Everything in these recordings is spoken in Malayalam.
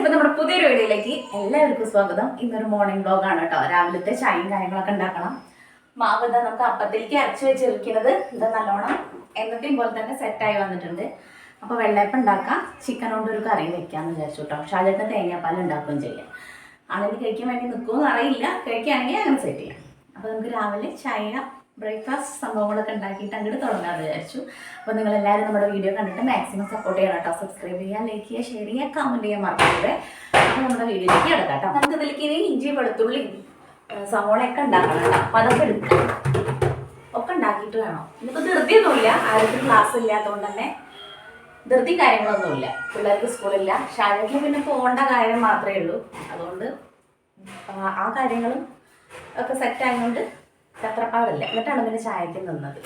ഇപ്പൊ നമ്മുടെ പുതിയൊരു വീഡിയോയിലേക്ക് എല്ലാവർക്കും സ്വാഗതം. ഇന്നൊരു മോർണിംഗ് ബ്ലോഗാണ് ആണ് കേട്ടോ. രാവിലത്തെ ചായയും കാര്യങ്ങളൊക്കെ ഉണ്ടാക്കണം. മാവ് ഇതാ നമുക്ക് അപ്പത്തിലേക്ക് അരച്ചു വെച്ചിരിക്കുന്നത്. ഇത് നല്ലോണം എന്നത്തെയും പോലെ തന്നെ സെറ്റായി വന്നിട്ടുണ്ട്. അപ്പോൾ വെള്ളയപ്പം ഉണ്ടാക്കാം. ചിക്കൻ കൊണ്ട് ഒരു കറി വെക്കാമെന്ന് വിചാരിച്ചു കേട്ടോ. പക്ഷെ ഷാജത്തിന് തേങ്ങാപ്പാൽ ഉണ്ടാക്കുകയും ചെയ്യാം. അതിന് കഴിക്കാൻ വേണ്ടി നിൽക്കുമെന്ന് അറിയില്ല. കഴിക്കുകയാണെങ്കിൽ അങ്ങനെ സെറ്റ് ചെയ്യാം. അപ്പോൾ നമുക്ക് രാവിലെ ചായ ബ്രേക്ക്ഫാസ്റ്റ് സംഭവങ്ങളൊക്കെ ഉണ്ടാക്കിയിട്ട് അങ്ങോട്ട് തുടങ്ങാൻ വിചാരിച്ചു. അപ്പോൾ നിങ്ങൾ എല്ലാവരും നമ്മുടെ വീഡിയോ കണ്ടിട്ട് മാക്സിമം സപ്പോർട്ട് ചെയ്യണം കേട്ടോ. സബ്സ്ക്രൈബ് ചെയ്യുക ലൈക്ക് ചെയ്യുക ഷെയർ ചെയ്യുക കമന്റ് ചെയ്യാൻ മറക്കരുത്. അപ്പോൾ നമ്മുടെ വീഡിയോയിലേക്ക് കിടക്കാം കേട്ടോ. നമുക്ക് ഇതിലേക്ക് ഇനി ഇഞ്ചി വെളുത്തുള്ളി സവോളയൊക്കെ ഉണ്ടാക്കണം കേട്ടോ. അപ്പോൾ അതൊക്കെ എടുക്കാം. ഒക്കെ ഉണ്ടാക്കിയിട്ട് വേണം. ഇന്നിപ്പോൾ ധൃതിയൊന്നുമില്ല. ആർക്കും ക്ലാസ് ഇല്ലാത്തതുകൊണ്ട് തന്നെ ധൃതി കാര്യങ്ങളൊന്നുമില്ല. പിള്ളേർക്ക് സ്കൂളില്ല. ഷാജയ്ക്ക് പിന്നെ പോകേണ്ട കാര്യം മാത്രമേ ഉള്ളൂ. അതുകൊണ്ട് ആ കാര്യങ്ങളും ഒക്കെ സെറ്റ് ആയതുകൊണ്ട് ചത്രപ്പാടില്ല എന്നിട്ടാണ് പിന്നെ ചായക്ക് നിന്നത്.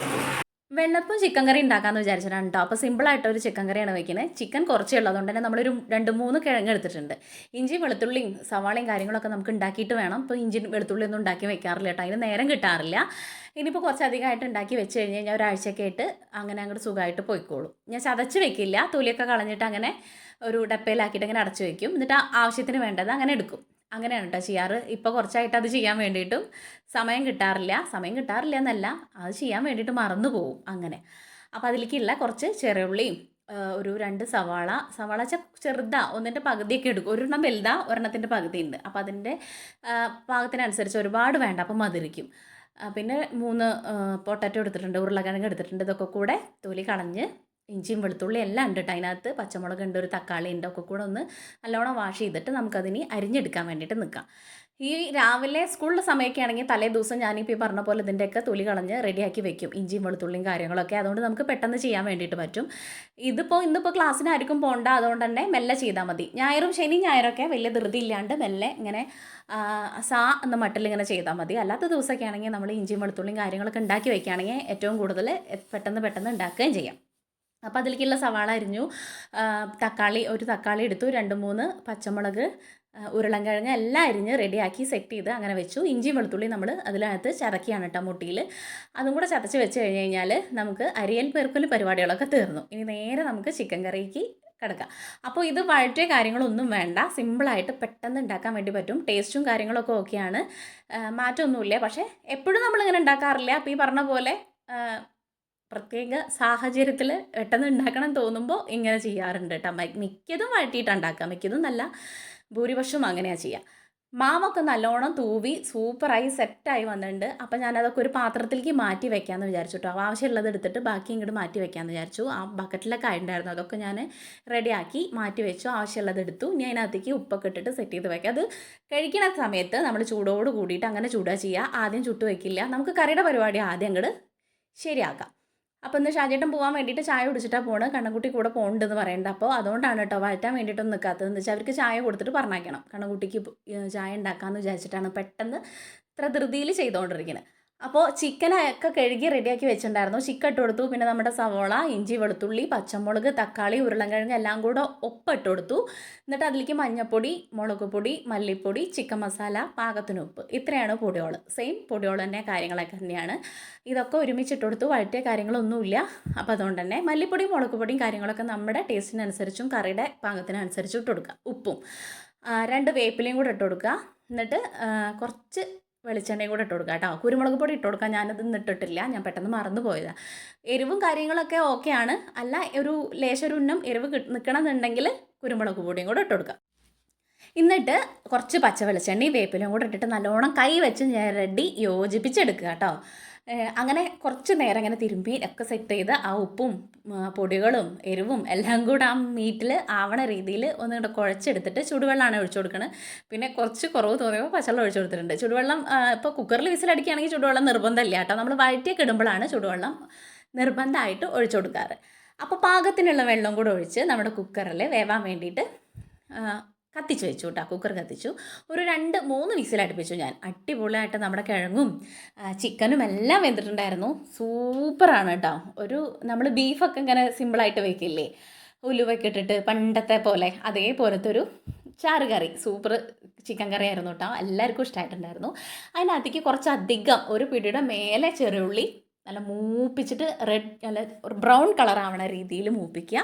വെള്ളപ്പും ചിക്കൻ കറി ഉണ്ടാക്കാമെന്ന് വിചാരിച്ചിട്ടാണ് കേട്ടോ അപ്പോൾ സിമ്പിളായിട്ട് ഒരു ചിക്കൻ കറിയാണ് വെക്കുന്നത് ചിക്കൻ കുറച്ചേ ഉള്ളൂ. അതുകൊണ്ട് തന്നെ നമ്മളൊരു രണ്ട് മൂന്ന് കിഴങ്ങ് എടുത്തിട്ടുണ്ട്. ഇഞ്ചി വെളുത്തുള്ളിയും സവാളയും കാര്യങ്ങളൊക്കെ നമുക്ക് ഉണ്ടാക്കിയിട്ട് വേണം. ഇപ്പോൾ ഇഞ്ചി വെളുത്തുള്ളി ഒന്നും ഉണ്ടാക്കി വെക്കാറില്ല കേട്ടോ അതിന് നേരം കിട്ടാറില്ല. ഇനിയിപ്പോൾ കുറച്ചധികമായിട്ട് ഉണ്ടാക്കി വെച്ച് കഴിഞ്ഞ് കഴിഞ്ഞാൽ ഒരാഴ്ചയൊക്കെ ആയിട്ട് അങ്ങനെ അങ്ങോട്ട് സുഖമായിട്ട് പോയിക്കോളും. ഞാൻ ചതച്ച് വെക്കില്ല. തൊലിയൊക്കെ കളഞ്ഞിട്ട് അങ്ങനെ ഒരു ഡപ്പയിലാക്കിയിട്ട് അങ്ങനെ അടച്ചു വെക്കും. എന്നിട്ട് ആവശ്യത്തിന് വേണ്ടത് അങ്ങനെ എടുക്കും. അങ്ങനെയാണ് കേട്ടോ ചെയ്യാറ്. ഇപ്പോൾ കുറച്ചായിട്ട് അത് ചെയ്യാൻ വേണ്ടിയിട്ടും സമയം കിട്ടാറില്ല. സമയം കിട്ടാറില്ല എന്നല്ല അത് ചെയ്യാൻ വേണ്ടിയിട്ട് മറന്നു പോകും അങ്ങനെ. അപ്പോൾ അതിലേക്കുള്ള കുറച്ച് ചെറുള്ളിയും ഒരു രണ്ട് സവാള. സവാള വെച്ചാൽ ചെറുതാ ഒന്നിന്റെ പകുതിയൊക്കെ എടുക്കും. ഒരെണ്ണം വലുതാ ഒരെണ്ണത്തിന്റെ പകുതി ഉണ്ട് അപ്പോൾ അതിന്റെ പാകത്തിനനുസരിച്ച് ഒരുപാട് വേണ്ട അപ്പോൾ മധുരിക്കും. പിന്നെ മൂന്ന് പൊട്ടറ്റോ എടുത്തിട്ടുണ്ട് ഉരുളക്കിഴങ്ങ് എടുത്തിട്ടുണ്ട്. ഇതൊക്കെ കൂടെ തൊലി കളഞ്ഞ് ഇഞ്ചിയും വെളുത്തുള്ളി എല്ലാം ഉണ്ട് കേട്ടോ അതിനകത്ത് പച്ചമുളക് ഉണ്ട് ഒരു തക്കാളി ഉണ്ട് ഒക്കെ കൂടെ ഒന്ന് നല്ലോണം വാഷ് ചെയ്തിട്ട് നമുക്കതിന് അരിഞ്ഞെടുക്കാൻ വേണ്ടിയിട്ട് നിൽക്കാം ഈ രാവിലെ സ്കൂളിലെ സമയമൊക്കെ ആണെങ്കിൽ തലേ ദിവസം ഞാനിപ്പോൾ ഈ പറഞ്ഞ പോലെ ഇതിന്റെയൊക്കെ തൊലി കളഞ്ഞ് റെഡിയാക്കി വെക്കും. ഇഞ്ചിയും വെളുത്തുള്ളിയും കാര്യങ്ങളൊക്കെ. അതുകൊണ്ട് നമുക്ക് പെട്ടെന്ന് ചെയ്യാൻ വേണ്ടിയിട്ട് പറ്റും. ഇതിപ്പോൾ ഇന്നിപ്പോൾ ക്ലാസ്സിന് ആർക്കും പോകണ്ട അതുകൊണ്ട് തന്നെ മെല്ലെ ചെയ്താൽ മതി. ഞായറും ശനി ഞായറൊക്കെ വലിയ ധൃതി ഇല്ലാണ്ട് മെല്ലെ ഇങ്ങനെ സാ എന്ന മട്ടിൽ ഇങ്ങനെ ചെയ്താൽ മതി. അല്ലാത്ത ദിവസമൊക്കെ ആണെങ്കിൽ നമ്മൾ ഇഞ്ചിയും വെളുത്തുള്ളിയും കാര്യങ്ങളൊക്കെ ഉണ്ടാക്കി വയ്ക്കുകയാണെങ്കിൽ ഏറ്റവും കൂടുതൽ പെട്ടെന്ന് പെട്ടെന്ന് ഉണ്ടാക്കുകയും ചെയ്യാം. അപ്പോൾ അതിലേക്കുള്ള സവാള അരിഞ്ഞു തക്കാളി ഒരു തക്കാളി എടുത്തു രണ്ട് മൂന്ന് പച്ചമുളക് ഉരുളൻകിഴങ്ങ് എല്ലാം അരിഞ്ഞ് റെഡിയാക്കി സെറ്റ് ചെയ്ത് അങ്ങനെ വെച്ചു. ഇഞ്ചി വെളുത്തുള്ളി നമ്മൾ അതിനകത്ത് ചതക്കിയാണ് കേട്ടോ മുട്ടിയിൽ അതും കൂടെ ചതച്ച് വെച്ച് കഴിഞ്ഞ് കഴിഞ്ഞാൽ നമുക്ക് അരിയൽ പേർക്കൽ പരിപാടികളൊക്കെ തീർന്നു. ഇനി നേരെ നമുക്ക് ചിക്കൻ കറിക്ക് കിടക്കാം. അപ്പോൾ ഇത് വഴറ്റിയ കാര്യങ്ങളൊന്നും വേണ്ട. സിമ്പിളായിട്ട് പെട്ടെന്ന് ഉണ്ടാക്കാൻ വേണ്ടി പറ്റും. ടേസ്റ്റും കാര്യങ്ങളൊക്കെ ഓക്കെയാണ്. മാറ്റമൊന്നുമില്ല. പക്ഷേ എപ്പോഴും നമ്മളിങ്ങനെ ഉണ്ടാക്കാറില്ല. അപ്പോൾ ഈ പറഞ്ഞ പോലെ പ്രത്യേക സാഹചര്യത്തിൽ പെട്ടെന്ന് ഉണ്ടാക്കണം തോന്നുമ്പോൾ ഇങ്ങനെ ചെയ്യാറുണ്ട് കേട്ടോ മിക്കതും വഴറ്റിയിട്ടാണ് ഉണ്ടാക്കാം മിക്കതും നല്ല ഭൂരിപക്ഷവും അങ്ങനെയാണ് ചെയ്യുക മാവൊക്കെ നല്ലോണം തൂവി സൂപ്പറായി സെറ്റായി വന്നിട്ടുണ്ട് അപ്പോൾ ഞാനതൊക്കെ ഒരു പാത്രത്തിലേക്ക് മാറ്റി വെക്കാമെന്ന് വിചാരിച്ചു കേട്ടോ ആവശ്യമുള്ളത് എടുത്തിട്ട് ബാക്കി ഇങ്ങോട്ട് മാറ്റി വെക്കാമെന്ന് വിചാരിച്ചു. ആ ബക്കറ്റിലൊക്കെ ആയിട്ടുണ്ടായിരുന്നു അതൊക്കെ ഞാൻ റെഡിയാക്കി മാറ്റി വെച്ചു. ആവശ്യമുള്ളത് എടുത്തു. ഇനി അതിനകത്തേക്ക് ഉപ്പൊക്കെ ഇട്ടിട്ട് സെറ്റ് ചെയ്ത് വെക്കാം. അത് കഴിക്കുന്ന സമയത്ത് നമ്മൾ ചൂടോട് കൂടിയിട്ട് അങ്ങനെ ചൂടാ ചെയ്യുക ആദ്യം ചുട്ട് വെക്കില്ല. നമുക്ക് കറിയുടെ പരിപാടി ആദ്യം അങ്ങോട്ട് ശരിയാക്കാം. അപ്പോൾ ഇന്ന് ഷാജേട്ടൻ പോകാൻ വേണ്ടിയിട്ട് ചായ കുടിച്ചിട്ടാണ് പോണ് കണ്ണൻകുട്ടി കൂടെ പോകണ്ടെന്ന് പറയുന്നുണ്ട് അപ്പോൾ അതുകൊണ്ടാണ് കേട്ടോ വഴറ്റാൻ വേണ്ടിയിട്ടൊന്നും നിൽക്കാത്തത് എന്ന് വെച്ചാൽ അവർക്ക് ചായ കൊടുത്തിട്ട് പറഞ്ഞേക്കണം കണ്ണൻകുട്ടിക്ക് ചായ ഉണ്ടാക്കാമെന്ന് വിചാരിച്ചിട്ടാണ് പെട്ടെന്ന് ഇത്ര ധൃതിയിൽ ചെയ്തുകൊണ്ടിരിക്കുന്നത് അപ്പോൾ ചിക്കനൊക്കെ കഴുകി റെഡിയാക്കി വെച്ചിട്ടുണ്ടായിരുന്നു. ചിക്കൻ ഇട്ട് കൊടുത്തു. പിന്നെ നമ്മുടെ സവോള ഇഞ്ചി വെളുത്തുള്ളി പച്ചമുളക് തക്കാളി ഉരുളൻകിഴങ്ങ് എല്ലാം കൂടെ ഒപ്പം ഇട്ട് കൊടുത്തു. എന്നിട്ട് അതിലേക്ക് മഞ്ഞൾപ്പൊടി മുളക് പൊടി മല്ലിപ്പൊടി ചിക്കൻ മസാല പാകത്തിന് ഉപ്പ്. ഇത്രയാണ് പൊടിയോൾ സെയിം പൊടിയോൾ തന്നെ കാര്യങ്ങളൊക്കെ തന്നെയാണ്. ഇതൊക്കെ ഒരുമിച്ചിട്ട് കൊടുത്തു. വഴറ്റിയ കാര്യങ്ങളൊന്നുമില്ല. അപ്പോൾ അതുകൊണ്ട് തന്നെ മല്ലിപ്പൊടിയും മുളക് പൊടിയും കാര്യങ്ങളൊക്കെ നമ്മുടെ ടേസ്റ്റിനനുസരിച്ചും കറിയുടെ പാകത്തിനനുസരിച്ചും ഇട്ട് കൊടുക്കുക. ഉപ്പും. രണ്ട് വേപ്പിലയും കൂടെ ഇട്ട് കൊടുക്കുക. എന്നിട്ട് കുറച്ച് വെളിച്ചെണ്ണയും കൂടെ ഇട്ട് കൊടുക്കുക കേട്ടോ. കുരുമുളക് പൊടി ഇട്ട് കൊടുക്കാം. ഞാനത് ഇട്ടിട്ടില്ല. ഞാൻ പെട്ടെന്ന് മറന്നു പോയതാണ് എരിവും കാര്യങ്ങളൊക്കെ ഓക്കെയാണ് അല്ല ഒരു ലേശം ഉന്നം എരിവ് നിൽക്കണമെന്നുണ്ടെങ്കിൽ കുരുമുളക് പൊടിയും കൂടെ ഇട്ട് കൊടുക്കുക എന്നിട്ട് കുറച്ച് പച്ച വെളിച്ചെണ്ണയും വേപ്പിലും കൂടെ ഇട്ടിട്ട് നല്ലോണം കൈ വെച്ച് ഞെരടി യോജിപ്പിച്ചെടുക്കുക കേട്ടോ. അങ്ങനെ കുറച്ച് നേരം അങ്ങനെ തിരുമ്പി ഒക്കെ സെറ്റ് ചെയ്ത് ആ ഉപ്പും പൊടികളും എരിവും എല്ലാം കൂടെ ആ മീറ്റിൽ ആവണ രീതിയിൽ ഒന്ന് ഇങ്ങോട്ട് കുഴച്ചെടുത്തിട്ട് ചുടുവെള്ളമാണ് ഒഴിച്ചു കൊടുക്കുന്നത് പിന്നെ കുറച്ച് കുറവ് തോന്നിയപ്പോൾ പച്ചവെള്ളം ഒഴിച്ചു കൊടുത്തിട്ടുണ്ട്. ചുടുവെള്ളം ഇപ്പോൾ കുക്കറിൽ വിസിലടിക്കുകയാണെങ്കിൽ ചുടുവെള്ളം നിർബന്ധമില്ല കേട്ടോ. നമ്മൾ വഴറ്റിയൊക്കെ ഇടുമ്പോഴാണ് ചുടുവെള്ളം നിർബന്ധമായിട്ട് ഒഴിച്ചു കൊടുക്കാറ്. അപ്പോൾ പാകത്തിനുള്ള വെള്ളം കൂടെ ഒഴിച്ച് നമ്മുടെ കുക്കറിൽ വേവാൻ വേണ്ടിയിട്ട് കത്തിച്ച് വെച്ചു കേട്ടോ കുക്കർ കത്തിച്ചു. ഒരു രണ്ട് മൂന്ന് വിസിൽ അടുപ്പിച്ചു ഞാൻ. അടിപൊളിയായിട്ട് നമ്മുടെ കിഴങ്ങും ചിക്കനും എല്ലാം വെന്തിട്ടുണ്ടായിരുന്നു. സൂപ്പറാണ് കേട്ടോ ഒരു നമ്മൾ ബീഫൊക്കെ ഇങ്ങനെ സിമ്പിളായിട്ട് വെക്കില്ലേ? ഉലുവൊക്കെ ഇട്ടിട്ട് പണ്ടത്തെ പോലെ അതേപോലത്തെ ഒരു ചാറ് കറി സൂപ്പർ ചിക്കൻ കറി ആയിരുന്നു കേട്ടോ എല്ലാവർക്കും ഇഷ്ടമായിട്ടുണ്ടായിരുന്നു അതിനകത്തേക്ക് കുറച്ചധികം ഒരു പിടിയുടെ മേലെ ചെറിയുള്ളി നല്ല മൂപ്പിച്ചിട്ട് റെഡ് നല്ല ബ്രൗൺ കളർ രീതിയിൽ മൂപ്പിക്കുക.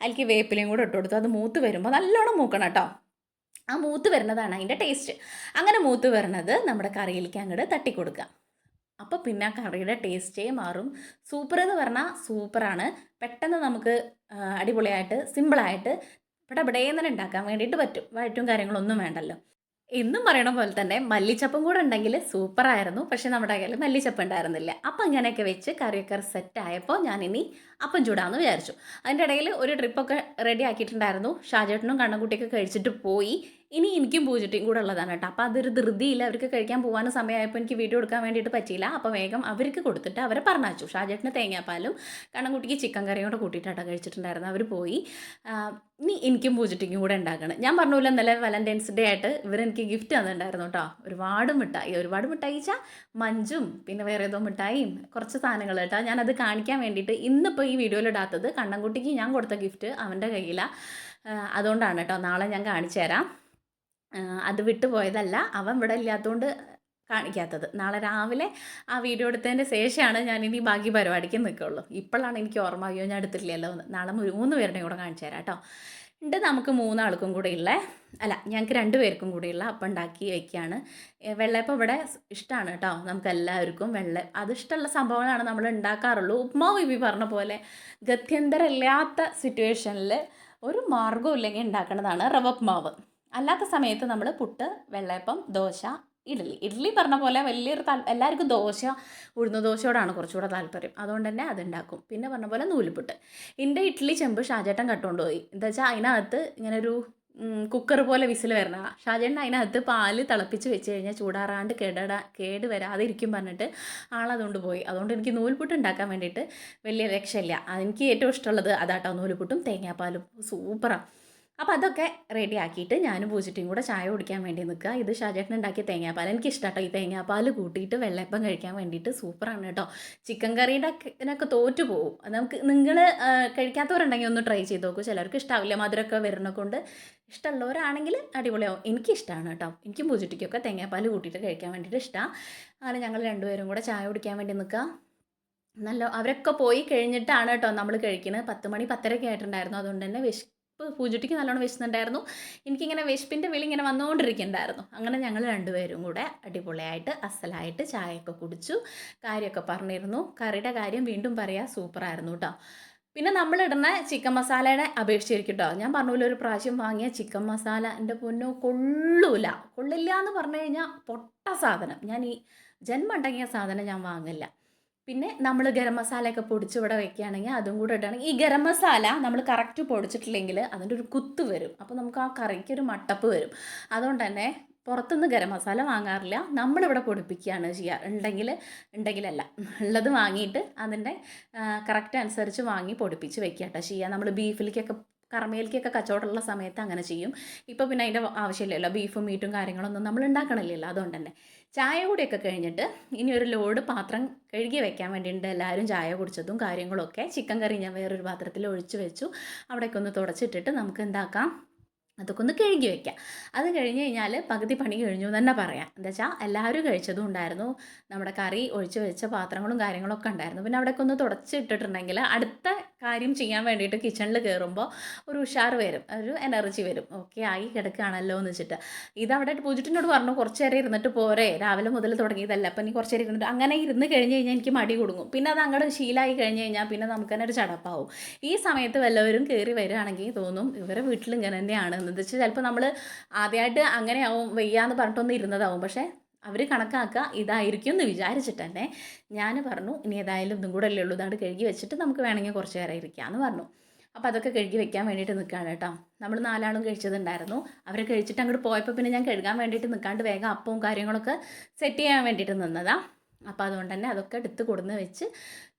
അതിലേക്ക് വേപ്പിലയും കൂടെ ഇട്ട് കൊടുത്തു അത് മൂത്ത് വരുമ്പോൾ നല്ലോണം മൂക്കണം കേട്ടോ ആ മൂത്ത് വരുന്നതാണ് അതിന്റെ ടേസ്റ്റ്. അങ്ങനെ മൂത്ത് വരുന്നത് നമ്മുടെ കറിയിലേക്ക് അങ്ങോട്ട് തട്ടിക്കൊടുക്കുക. അപ്പോൾ പിന്നെ ആ കറിയുടെ ടേസ്റ്റേ മാറും. സൂപ്പർ എന്ന് പറഞ്ഞാൽ സൂപ്പറാണ് പെട്ടെന്ന് നമുക്ക് അടിപൊളിയായിട്ട് സിമ്പിളായിട്ട് ഇവിടെ ഇവിടെ തന്നെ ഉണ്ടാക്കാൻ വേണ്ടിയിട്ട് പറ്റും. വഴറ്റും കാര്യങ്ങളൊന്നും വേണ്ടല്ലോ. എന്നും പറയണ പോലെ തന്നെ മല്ലിച്ചപ്പും കൂടെ ഉണ്ടെങ്കിൽ സൂപ്പറായിരുന്നു പക്ഷെ നമ്മുടെ കയ്യിൽ മല്ലിച്ചപ്പ് ഉണ്ടായിരുന്നില്ല. അപ്പം ഇങ്ങനെയൊക്കെ വെച്ച് കറിയൊക്കെ സെറ്റായപ്പോൾ ഞാനിനി അപ്പം ചൂടാമെന്ന് വിചാരിച്ചു. അതിന്റെ ഇടയിൽ ഒരു ട്രിപ്പൊക്കെ റെഡി ആക്കിയിട്ടുണ്ടായിരുന്നു. ഷാജേട്ടനും കണ്ണൻകുട്ടിയൊക്കെ കഴിച്ചിട്ട് പോയി. ഇനി എനിക്കും പൂജട്ടിയും കൂടെ ഉള്ളതാണ് കേട്ടോ. അപ്പോൾ അതൊരു ധൃതിയില്ല അവർക്ക് കഴിക്കാൻ പോകാനും സമയമായപ്പോൾ എനിക്ക് വീഡിയോ എടുക്കാൻ വേണ്ടിയിട്ട് പറ്റിയില്ല. അപ്പോൾ വേഗം അവർക്ക് കൊടുത്തിട്ട് അവരെ പറഞ്ഞു ഷാജേട്ടന് തേങ്ങാപ്പാലും കണ്ണൻകുട്ടിക്ക് ചിക്കൻ കറിയും കൂടെ കൂട്ടിയിട്ടാണ് കഴിച്ചിട്ടുണ്ടായിരുന്നു. അവർ പോയി. ഇനി എനിക്കും പൂജട്ടിക്കും കൂടെ ഉണ്ടാക്കണം. ഞാൻ പറഞ്ഞില്ല ഇന്നലെ വാലന്റൈൻസ് ഡേ ആയിട്ട് ഇവരെനിക്ക് ഗിഫ്റ്റ് തന്നിട്ടുണ്ടായിരുന്നു കേട്ടോ. ഒരുപാട് മിഠായി ഒരുപാട് മിഠായി വെച്ചാൽ മഞ്ചും പിന്നെ വേറെ ഏതോ മിഠായിയും കുറച്ച് സാധനങ്ങൾ കേട്ടോ. ഞാനത് കാണിക്കാൻ വേണ്ടിയിട്ട് ഇന്നിപ്പോൾ ഈ വീഡിയോയിൽ ഇടാത്തത് കണ്ണൻകുട്ടിക്ക് ഞാൻ കൊടുത്ത ഗിഫ്റ്റ് അവന്റെ കയ്യിലാണ് അതുകൊണ്ടാണ് കേട്ടോ. നാളെ ഞാൻ കാണിച്ചു തരാം. അത് വിട്ടുപോയതല്ല അവൻ ഇവിടെ ഇല്ലാത്തതുകൊണ്ട് കാണിക്കാത്തത്. നാളെ രാവിലെ ആ വീഡിയോ എടുത്തതിന്റെ ശേഷമാണ് ഞാൻ ഇനി ബാക്കി പരിപാടിക്ക് നിൽക്കുള്ളൂ ഇപ്പോഴാണ് എനിക്ക് ഓർമ്മ. അയ്യോ ഞാൻ എടുത്തിട്ടില്ലല്ലോ എന്ന്. നാളെ മൂന്ന് പേരുടെയും കൂടെ കാണിച്ചു തരാം കേട്ടോ. ഉണ്ട് നമുക്ക് മൂന്നാൾക്കും കൂടെ ഉള്ള അല്ല ഞങ്ങൾക്ക് രണ്ട് പേർക്കും കൂടിയുള്ള അപ്പം ഉണ്ടാക്കി വയ്ക്കുകയാണ് വെള്ളയപ്പം ഇവിടെ ഇഷ്ടമാണ് കേട്ടോ. നമുക്ക് എല്ലാവർക്കും വെള്ള അത് ഇഷ്ടമുള്ള സംഭവങ്ങളാണ് നമ്മൾ ഉണ്ടാക്കാറുള്ളൂ. ഉപ്മാവ് ഇവി പറഞ്ഞ പോലെ ഗത്യന്തരമില്ലാത്ത സിറ്റുവേഷനിൽ ഒരു മാർഗവും ഇല്ലെങ്കിൽ ഉണ്ടാക്കുന്നതാണ് റവ ഉപ്മാവ്. അല്ലാത്ത സമയത്ത് നമ്മൾ പുട്ട് വെള്ളയപ്പം ദോശ ഇഡ്ഡലി ഇഡ്ഡലി പറഞ്ഞ പോലെ വലിയൊരു താൽ എല്ലാവർക്കും ദോശ ഉഴുന്ന ദോശയോടാണ് കുറച്ചുകൂടെ താല്പര്യം. അതുകൊണ്ട് തന്നെ അതുണ്ടാക്കും. പിന്നെ പറഞ്ഞ പോലെ നൂലിപ്പുട്ട് എന്റെ ഇഡ്ഡലി ചെമ്പ് ഷാജേട്ടൻ കട്ടുകൊണ്ട് പോയി. എന്താ വെച്ചാൽ അതിനകത്ത് ഇങ്ങനെ ഒരു കുക്കർ പോലെ വിസിൽ വരണ. ഷാജേട്ടൻ അതിനകത്ത് പാൽ തിളപ്പിച്ച് വെച്ച് കഴിഞ്ഞാൽ ചൂടാറാണ്ട് കേടടാ കേട് വരാതെ ഇരിക്കും പറഞ്ഞിട്ട് ആളതുകൊണ്ട് പോയി. അതുകൊണ്ട് എനിക്ക് നൂൽപുട്ട് ഉണ്ടാക്കാൻ വേണ്ടിയിട്ട് വലിയ രക്ഷയില്ല. എനിക്ക് ഏറ്റവും ഇഷ്ടമുള്ളത് അതാട്ടോ നൂൽപുട്ടും തേങ്ങാപ്പാലും. സൂപ്പറാണ് അപ്പോൾ അതൊക്കെ റെഡി ആക്കിയിട്ട് ഞാനും പൂച്ചിട്ടും കൂടെ ചായ കുടിക്കാൻ വേണ്ടി നിൽക്കുക. ഇത് ഷാജേട്ടൻ ഉണ്ടാക്കിയ തേങ്ങാപ്പാൽ എനിക്ക് ഇഷ്ടമാട്ടോ ഈ തേങ്ങാപ്പാൽ കൂട്ടിയിട്ട് വെള്ളയപ്പം കഴിക്കാൻ വേണ്ടിയിട്ട് സൂപ്പറാണ് കേട്ടോ. ചിക്കൻ കറിയുടെ ഇതിനൊക്കെ തോറ്റു പോകും നമുക്ക് നിങ്ങൾ കഴിക്കാത്തവരുണ്ടെങ്കിൽ ഒന്ന് ട്രൈ ചെയ്ത് നോക്കൂ. ചിലർക്ക് ഇഷ്ടാവില്ല. മധുരമൊക്കെ വരുന്ന കൊണ്ട് ഇഷ്ടമുള്ളവരാണെങ്കിൽ അടിപൊളിയാവും. എനിക്ക് എനിക്കിഷ്ടമാണ് കേട്ടോ. എനിക്കും പൂച്ചിട്ടിക്കൊക്കെ തേങ്ങാപ്പാൽ കൂട്ടിയിട്ട് കഴിക്കാൻ വേണ്ടിയിട്ട് ഇഷ്ടമാണ് അങ്ങനെ ഞങ്ങൾ രണ്ടുപേരും കൂടെ ചായ കുടിക്കാൻ വേണ്ടി നിൽക്കുക. നല്ല അവരൊക്കെ പോയി കഴിഞ്ഞിട്ടാണ് കേട്ടോ നമ്മൾ കഴിക്കുന്നത് പത്ത് മണി പത്തരയൊക്കെ ആയിട്ടുണ്ടായിരുന്നു. അതുകൊണ്ട് തന്നെ വിശപ്പ് പൂജട്ടിക്ക് നല്ലോണം വിശന്നുണ്ടായിരുന്നു. എനിക്കിങ്ങനെ വിശപ്പിന്റെ വിളി ഇങ്ങനെ വന്നുകൊണ്ടിരിക്കുന്നുണ്ടായിരുന്നു അങ്ങനെ ഞങ്ങൾ രണ്ടുപേരും കൂടെ അടിപൊളിയായിട്ട് അസലായിട്ട് ചായയൊക്കെ കുടിച്ചു കാര്യമൊക്കെ പറഞ്ഞിരുന്നു. കറിയുടെ കാര്യം വീണ്ടും പറയാ സൂപ്പറായിരുന്നു കേട്ടോ പിന്നെ നമ്മളിടുന്ന ചിക്കൻ മസാലയുടെ അപേക്ഷിച്ചിരിക്കും കേട്ടോ ഞാൻ പറഞ്ഞ പോലെ ഒരു പ്രാവശ്യം വാങ്ങിയ ചിക്കൻ മസാല എന്റെ പൊന്നോ കൊള്ളൂല. കൊള്ളില്ല എന്ന് പറഞ്ഞു കഴിഞ്ഞാൽ പൊട്ട സാധനം. ഞാൻ ഈ ജന്മം ഉണ്ടാക്കിയ സാധനം ഞാൻ വാങ്ങില്ല പിന്നെ നമ്മൾ ഗരം മസാലയൊക്കെ പൊടിച്ച് ഇവിടെ വെക്കുകയാണെങ്കിൽ അതും കൂടെ ഇട്ടാണെങ്കിൽ ഈ ഗരം മസാല നമ്മൾ കറക്റ്റ് പൊടിച്ചിട്ടില്ലെങ്കിൽ അതിന്റെ ഒരു കുത്ത് വരും. അപ്പോൾ നമുക്ക് ആ കറിക്ക് ഒരു മട്ടപ്പ് വരും. അതുകൊണ്ട് തന്നെ പുറത്തുനിന്ന് ഗരം മസാല വാങ്ങാറില്ല. നമ്മളിവിടെ പൊടിപ്പിക്കുകയാണ് ചെയ്യുക. ഉണ്ടെങ്കിൽ ഉണ്ടെങ്കിലല്ല. ഉള്ളത് വാങ്ങിയിട്ട് അതിന്റെ കറക്റ്റ് അനുസരിച്ച് വാങ്ങി പൊടിപ്പിച്ച് വെക്കുക കേട്ടോ ചെയ്യുക. നമ്മൾ ബീഫിലേക്കൊക്കെ കറമയിലേക്കൊക്കെ കച്ചവടമുള്ള സമയത്ത് അങ്ങനെ ചെയ്യും. ഇപ്പോൾ പിന്നെ അതിന്റെ ആവശ്യമില്ലല്ലോ. ബീഫും മീറ്റും കാര്യങ്ങളൊന്നും നമ്മൾ ഉണ്ടാക്കണില്ലല്ലോ. അതുകൊണ്ട് തന്നെ ചായ കൂടിയൊക്കെ കഴിഞ്ഞിട്ട് ഇനി ഒരു ലോഡ് പാത്രം കഴുകി വെക്കാൻ വേണ്ടിയിട്ട് എല്ലാവരും ചായ കുടിച്ചതും കാര്യങ്ങളൊക്കെ. ചിക്കൻ കറി ഞാൻ വേറൊരു പാത്രത്തിൽ ഒഴിച്ചു വെച്ചു. അവിടേക്കൊന്ന് തുടച്ചിട്ടിട്ട് നമുക്ക് എന്താക്കാം? അതൊക്കെ ഒന്ന് കഴുകി വെക്കാം. അത് കഴിഞ്ഞ് കഴിഞ്ഞാൽ പകുതി പണി കഴിഞ്ഞു എന്ന് തന്നെ പറയാം. എന്താ വെച്ചാൽ എല്ലാവരും കഴിച്ചതും ഉണ്ടായിരുന്നു. നമ്മുടെ കറി ഒഴിച്ച് വെച്ച പാത്രങ്ങളും കാര്യങ്ങളും ഒക്കെ ഉണ്ടായിരുന്നു. പിന്നെ അവിടെയൊക്കെ ഒന്ന് തുടച്ചിട്ടിട്ടുണ്ടെങ്കിൽ അടുത്ത കാര്യം ചെയ്യാൻ വേണ്ടിയിട്ട് കിച്ചണിൽ കയറുമ്പോൾ ഒരു ഉഷാർ വരും. ഒരു എനർജി വരും. ഓക്കെ ആയി കിടക്കുകയാണല്ലോ എന്ന് വെച്ചിട്ട്. ഇത് അവിടെ പൂജിട്ടിനോട് പറഞ്ഞു കുറച്ച് നേരം ഇരുന്നിട്ട് പോരെ. രാവിലെ മുതൽ തുടങ്ങിയതല്ല. അപ്പം ഇനി കുറച്ച് നേരം ഇരുന്നിട്ട് അങ്ങനെ ഇരുന്ന് കഴിഞ്ഞ് കഴിഞ്ഞാൽ എനിക്ക് മടി കൊടുങ്ങും. പിന്നെ അത് അങ്ങോട്ട് ശീലമായി കഴിഞ്ഞ് കഴിഞ്ഞാൽ പിന്നെ നമുക്ക് തന്നെ ഒരു ചടപ്പാവും. ഈ സമയത്ത് വല്ലവരും കയറി വരികയാണെങ്കിൽ തോന്നും ഇവരെ വീട്ടിൽ ഇങ്ങനെ തന്നെയാണ് എന്ന് വെച്ചാൽ ചിലപ്പോൾ നമ്മൾ ആദ്യമായിട്ട് അങ്ങനെ ആവും വയ്യാന്ന് പറഞ്ഞിട്ടൊന്നും ഇരുന്നതാവും. പക്ഷേ അവർ കണക്കാക്കുക ഇതായിരിക്കും എന്ന് വിചാരിച്ചിട്ട് തന്നെ ഞാൻ പറഞ്ഞു ഇനി ഏതായാലും ഇതും കൂടെ അല്ലേ ഉള്ളൂ. ഇതാണ്ട് കഴുകി വെച്ചിട്ട് നമുക്ക് വേണമെങ്കിൽ കുറച്ച് നേരം ഇരിക്കാമെന്ന് പറഞ്ഞു. അപ്പോൾ അതൊക്കെ കഴുകി വെക്കാൻ വേണ്ടിയിട്ട് നിൽക്കുകയാണ് കേട്ടോ. നമ്മൾ നാലാളും കഴിച്ചതുണ്ടായിരുന്നു. അവരെ കഴിച്ചിട്ട് അങ്ങോട്ട് പോയപ്പോൾ പിന്നെ ഞാൻ കഴുകാൻ വേണ്ടിയിട്ട് നിൽക്കാണ്ട് വേഗം അപ്പവും കാര്യങ്ങളൊക്കെ സെറ്റ് ചെയ്യാൻ വേണ്ടിയിട്ട് നിന്നതാണ് അപ്പോൾ അതുകൊണ്ട് തന്നെ അതൊക്കെ എടുത്ത് കൊടുന്ന് വെച്ച്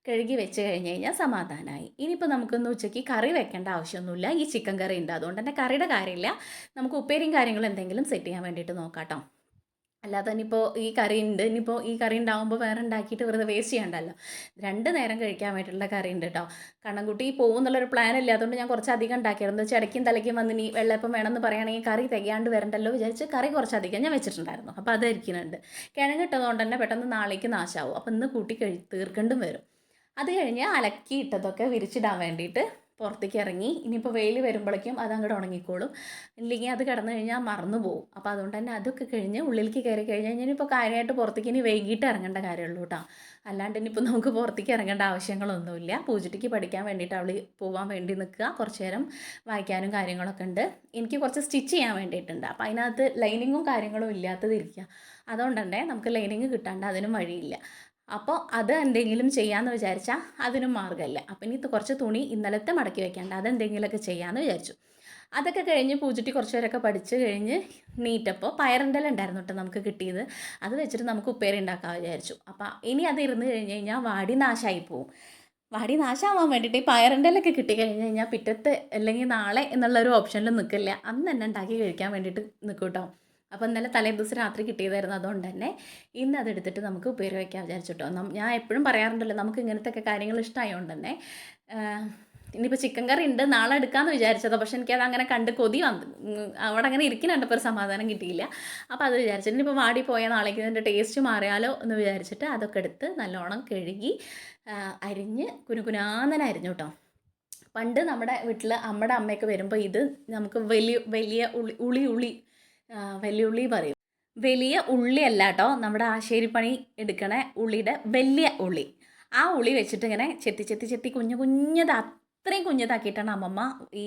കഴുകി വെച്ച് കഴിഞ്ഞ് കഴിഞ്ഞാൽ സമാധാനമായി ഇനിയിപ്പോൾ നമുക്കൊന്ന് ഉച്ചയ്ക്ക് കറി വെക്കേണ്ട ആവശ്യമൊന്നുമില്ല. ഈ ചിക്കൻ കറി ഉണ്ട്. അതുകൊണ്ട് തന്നെ കറിയുടെ കാര്യമില്ല. നമുക്ക് ഉപ്പേരിയും കാര്യങ്ങളും എന്തെങ്കിലും സെറ്റ് ചെയ്യാൻ വേണ്ടിയിട്ട് നോക്കാട്ടോ. കേട്ടോ അല്ലാതെ ഇനിയിപ്പോൾ ഈ കറി ഉണ്ട്. ഇനിയിപ്പോൾ ഈ കറി ഉണ്ടാകുമ്പോൾ വേറെ ഉണ്ടാക്കിയിട്ട് വെറുതെ വേസ്റ്റ് ചെയ്യണ്ടല്ലോ. രണ്ട് നേരം കഴിക്കാൻ വേണ്ടിയിട്ടുള്ള കറി ഉണ്ട് കേട്ടോ കണ്ണൻകുട്ടി പോകും എന്നുള്ളൊരു പ്ലാൻ ഇല്ല അതുകൊണ്ട് ഞാൻ കുറച്ച് അധികം ഉണ്ടാക്കിയിരുന്നു വെച്ചാൽ ഇടയ്ക്കും തലയ്ക്കും വന്ന് ഇനി വെള്ളപ്പം വേണമെന്ന് പറയുകയാണെങ്കിൽ കറി തികയാണ്ട് വരണ്ടല്ലോ വിചാരിച്ച് കറി കുറച്ചധികം ഞാൻ വെച്ചിട്ടുണ്ടായിരുന്നു. അപ്പോൾ അത് ഇരിക്കുന്നുണ്ട് കിഴങ്ങിട്ടതുകൊണ്ട് തന്നെ പെട്ടെന്ന് നാളേക്ക് നാശമാവും അപ്പോൾ ഇന്ന് കൂട്ടി കഴി തീർക്കേണ്ടും വരും. അത് കഴിഞ്ഞ് അലക്കി ഇട്ടതൊക്കെ വിരിച്ചിടാൻ വേണ്ടിയിട്ട് പുറത്തേക്ക് ഇറങ്ങി. ഇനിയിപ്പോൾ വെയിൽ വരുമ്പോഴേക്കും അത് അങ്ങോട്ട് ഉണങ്ങിക്കോളും. ഇല്ലെങ്കിൽ അത് കിടന്നു കഴിഞ്ഞാൽ മറന്നു പോകും അപ്പോൾ അതുകൊണ്ട് തന്നെ അതൊക്കെ കഴിഞ്ഞ് ഉള്ളിലേക്ക് കയറി കഴിഞ്ഞ് കഴിഞ്ഞാൽ ഇനിയിപ്പോൾ കാര്യമായിട്ട് പുറത്തേക്ക് ഇനി വൈകിട്ട് ഇറങ്ങേണ്ട കാര്യമുള്ളൂ കേട്ടോ. അല്ലാണ്ട് ഇനിയിപ്പോൾ നമുക്ക് പുറത്തേക്ക് ഇറങ്ങേണ്ട ആവശ്യങ്ങളൊന്നുമില്ല. പൂജയ്ക്ക് പഠിക്കാൻ വേണ്ടിയിട്ട് അവൾ പോകാൻ വേണ്ടി നിൽക്കുക. കുറച്ച് നേരം വായിക്കാനും കാര്യങ്ങളൊക്കെ ഉണ്ട്. എനിക്ക് കുറച്ച് സ്റ്റിച്ച് ചെയ്യാൻ വേണ്ടിയിട്ടുണ്ട്. അപ്പോൾ അതിനകത്ത് ലൈനിങ്ങും കാര്യങ്ങളും ഇല്ലാത്തതിരിക്കുക. അതുകൊണ്ട് തന്നെ നമുക്ക് ലൈനിങ് കിട്ടാണ്ട് അതിനും വഴിയില്ല. അപ്പോൾ അത് എന്തെങ്കിലും ചെയ്യാമെന്ന് വിചാരിച്ചാൽ അതിനും മാർഗമില്ല അപ്പം ഇനി കുറച്ച് തുണി ഇന്നലത്തെ മടക്കി വയ്ക്കാണ്ട് അതെന്തെങ്കിലുമൊക്കെ ചെയ്യാമെന്ന് വിചാരിച്ചു. അതൊക്കെ കഴിഞ്ഞ് പൂജിട്ടി കുറച്ച് പേരൊക്കെ പഠിച്ച് കഴിഞ്ഞ് നീറ്റപ്പോൾ പയറിന്റെ ഉണ്ടായിരുന്നു കേട്ടോ നമുക്ക് കിട്ടിയത്. അത് വെച്ചിട്ട് നമുക്ക് ഉപ്പേരി ഉണ്ടാക്കാൻ വിചാരിച്ചു. അപ്പോൾ ഇനി അത് ഇരുന്ന് കഴിഞ്ഞ് കഴിഞ്ഞാൽ വാടി നാശമായി പോവും. വാടി നാശമാവാൻ വേണ്ടിയിട്ട് ഈ പയറിന്റെലൊക്കെ കിട്ടി കിട്ടിക്കഴിഞ്ഞ് കഴിഞ്ഞാൽ പിറ്റത്തെ അല്ലെങ്കിൽ നാളെ എന്നുള്ളൊരു ഓപ്ഷനിൽ നിൽക്കില്ല അന്ന് തന്നെ ഉണ്ടാക്കി കഴിക്കാൻ വേണ്ടിയിട്ട് നിൽക്കും കേട്ടോ അപ്പോൾ ഇന്നലെ തലേ ദിവസം രാത്രി കിട്ടിയതായിരുന്നു അതുകൊണ്ട് തന്നെ ഇന്ന് അതെടുത്തിട്ട് നമുക്ക് ഉപ്പേരി വയ്ക്കാൻ വിചാരിച്ചിട്ടോ. നം- ഞാൻ എപ്പോഴും പറയാറുണ്ടല്ലോ നമുക്ക് ഇങ്ങനത്തെ കാര്യങ്ങൾ ഇഷ്ടമായതുകൊണ്ട് തന്നെ. ഇനിയിപ്പോൾ ചിക്കൻ കറി ഉണ്ട് നാളെ എടുക്കാമെന്ന് വിചാരിച്ചതാണ് പക്ഷെ എനിക്കത് അങ്ങനെ കണ്ട് കൊതി വന്നു അവിടെ അങ്ങനെ ഇരിക്കുന്നുണ്ടപ്പോൾ ഒരു സമാധാനം കിട്ടിയില്ല. അപ്പോൾ അത് വിചാരിച്ചിട്ട് ഇനിയിപ്പോൾ വാടി പോയാൽ നാളേക്ക് ഇതിന്റെ ടേസ്റ്റ് മാറിയാലോ എന്ന് വിചാരിച്ചിട്ട് അതൊക്കെ എടുത്ത് നല്ലോണം കഴുകി അരിഞ്ഞ് കുനുകുനാന്നനെ അരിഞ്ഞു കേട്ടോ. പണ്ട് നമ്മുടെ വീട്ടിൽ അമ്മയുടെ അമ്മയൊക്കെ വരുമ്പോൾ ഇത് നമുക്ക് വലിയ വലിയ ഉളി ഉളി ഉളി ഉള്ളി പറയും. വലിയ ഉള്ളി അല്ല കേട്ടോ നമ്മുടെ ആശേരിപ്പണി എടുക്കണ ഉള്ളിയുടെ വലിയ ഉള്ളി. ആ ഉള്ളി വെച്ചിട്ട് ഇങ്ങനെ ചെത്തി ചെത്തി ചെത്തി കുഞ്ഞു കുഞ്ഞത് അത്രയും കുഞ്ഞതാക്കിയിട്ടാണ് അമ്മമ്മ ഈ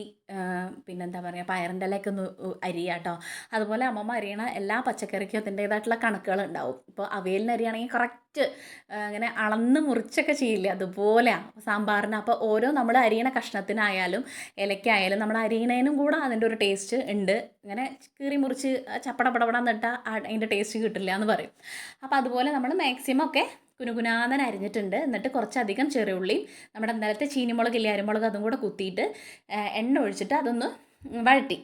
പിന്നെന്താ പറയുക പയറിന്റെ ഇലയൊക്കെ ഒന്ന് അരിയുക കേട്ടോ അതുപോലെ അമ്മമ്മ അരിയണ എല്ലാ പച്ചക്കറിക്കും അതിന്റേതായിട്ടുള്ള കണക്കുകൾ ഉണ്ടാവും ഇപ്പോൾ അവയലിന് അരിയാണെങ്കിൽ കറക്റ്റ് ഇങ്ങനെ അളന്ന് മുറിച്ചൊക്കെ ചെയ്യില്ലേ? അതുപോലെയാണ് സാമ്പാറിന്. അപ്പോൾ ഓരോ നമ്മൾ അരിയണ കഷ്ണത്തിനായാലും ഇലയ്ക്കായാലും നമ്മൾ അരിയണേനും കൂടെ അതിന്റെ ഒരു ടേസ്റ്റ് ഉണ്ട്. ഇങ്ങനെ കീറി മുറിച്ച് ചപ്പടപടപട നിട്ടാൽ അതിന്റെ ടേസ്റ്റ് കിട്ടില്ല എന്ന് പറയും. അപ്പോൾ അതുപോലെ നമ്മൾ മാക്സിമം ഒക്കെ കുനുകുനാന്നൻ അരിഞ്ഞിട്ടുണ്ട് എന്നിട്ട് കുറച്ചധികം ചെറിയുള്ളിയും നമ്മുടെ ഇന്നലത്തെ ചീനിമുളകില്ലേ അരിമുളക് അതും കൂടെ കുത്തിയിട്ട് എണ്ണ ഒഴിച്ചിട്ട് അതൊന്ന് വഴറ്റി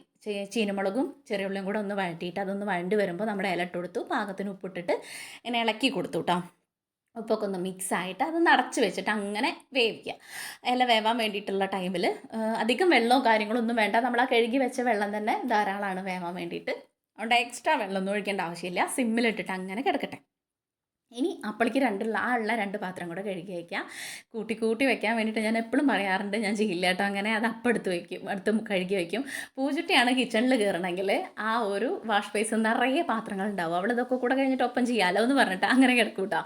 ചീനമുളകും ചെറിയുള്ളിയും കൂടെ ഒന്ന് വഴറ്റിയിട്ട് അതൊന്ന് വഴണ്ടി വരുമ്പോൾ നമ്മുടെ ഇല ഇട്ട് കൊടുത്തു. പാകത്തിന് ഉപ്പിട്ടിട്ട് ഇങ്ങനെ ഇളക്കി കൊടുത്തു കേട്ടോ ഉപ്പൊക്കെ ഒന്ന് മിക്സ് ആയിട്ട് അത് നടച്ച് വെച്ചിട്ട് അങ്ങനെ വേവിക്കുക. ഇല വേവാൻ വേണ്ടിയിട്ടുള്ള ടൈമിൽ അധികം വെള്ളവും കാര്യങ്ങളൊന്നും വേണ്ട. നമ്മൾ ആ കഴുകി വെച്ച വെള്ളം തന്നെ ധാരാളമാണ് വേവാൻ വേണ്ടിയിട്ട്. അതുകൊണ്ട് എക്സ്ട്രാ വെള്ളമൊന്നും ഒഴിക്കേണ്ട ആവശ്യമില്ല. സിമ്മിലിട്ടിട്ട് അങ്ങനെ കിടക്കട്ടെ. ഇനി അപ്പളിക്ക് രണ്ടുള്ള ആ ഉള്ള രണ്ട് പാത്രം കൂടെ കഴുകി വയ്ക്കാം കൂട്ടി കൂട്ടി വെക്കാൻ വേണ്ടിയിട്ട് ഞാൻ എപ്പോഴും പറയാറുണ്ട് ഞാൻ ചെയ്യില്ല കേട്ടോ അങ്ങനെ അത് അപ്പം എടുത്ത് വയ്ക്കും അടുത്ത് കഴുകി വയ്ക്കും പൂജുട്ടിയാണ് കിച്ചണിൽ കയറണമെങ്കിൽ ആ ഒരു വാഷ് ബേസ് നിറയെ പാത്രങ്ങൾ ഉണ്ടാവും. അവൾ ഇതൊക്കെ കൂടെ കഴിഞ്ഞിട്ട് ഒപ്പം ചെയ്യാമല്ലോ എന്ന് പറഞ്ഞിട്ട് അങ്ങനെ കിടക്കൂട്ടോ കേട്ടോ.